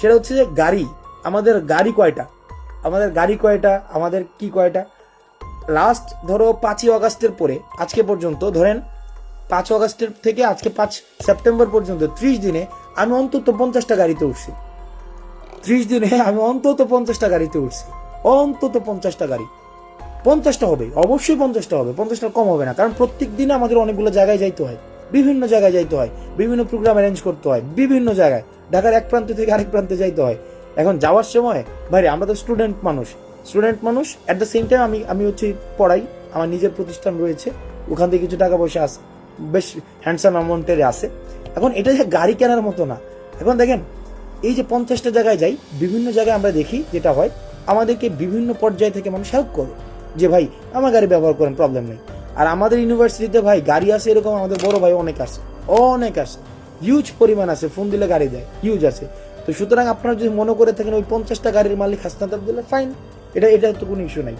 সেটা হচ্ছে যে গাড়ি, আমাদের গাড়ি কয়টা? আমাদের গাড়ি কয়টা? আমাদের কি কয়টা? লাস্ট ধরো পাঁচই অগাস্টের পরে, আজকে পর্যন্ত, ধরেন পাঁচ অগাস্টের থেকে আজকে পাঁচ সেপ্টেম্বর পর্যন্ত, ত্রিশ দিনে আমি অন্তত পঞ্চাশটা গাড়িতে উঠছি। ত্রিশ দিনে আমি অন্তত পঞ্চাশটা গাড়িতে উঠছি। অন্তত পঞ্চাশটা গাড়ি। পঞ্চাশটা হবে, অবশ্যই পঞ্চাশটা হবে পঞ্চাশটা কম হবে না, কারণ প্রত্যেক দিনে আমাদের অনেকগুলো জায়গায় যাইতে হয়। বিভিন্ন জায়গায় যাইতে হয়, বিভিন্ন প্রোগ্রাম অ্যারেঞ্জ করতে হয়, বিভিন্ন জায়গায়। ঢাকার এক প্রান্ত থেকে আরেক প্রান্তে যাইতে হয়। এখন যাওয়ার সময় ভাই আমরা তো স্টুডেন্ট মানুষ। স্টুডেন্ট মানুষ অ্যাট দ্য সেম টাইম আমি আমি হচ্ছে পড়াই, আমার নিজের প্রতিষ্ঠান রয়েছে, ওখান থেকে কিছু টাকা পয়সা আছে বেশ হ্যান্ডসাম অ্যামাউন্টের আছে এখন এটা যে গাড়ি কেনার মতো না। এখন দেখেন, এই যে পঞ্চাশটা জায়গায় যাই, বিভিন্ন জায়গায় আমরা দেখি যেটা হয়, আমাদেরকে বিভিন্ন পর্যায় থেকে মানুষ হেল্প করে। যে ভাই, আমার গাড়ি ব্যবহার করেন প্রবলেম নেই। আর আমাদের ইউনিভার্সিটিতে ভাই গাড়ি আছে এরকম, আমাদের বড় ভাই অনেক আছে অনেক আছে। হিউজ পরিমাণ আছে ফোন দিলে গাড়ি দেয় হিউজ আছে। তো সুতরাং আপনারা যদি মনে করে থাকেন ওই পঞ্চাশটা গাড়ির মালিক হাসনাদার দিলে ফাইন এটা এটা তো কোনো ইস্যু নাই।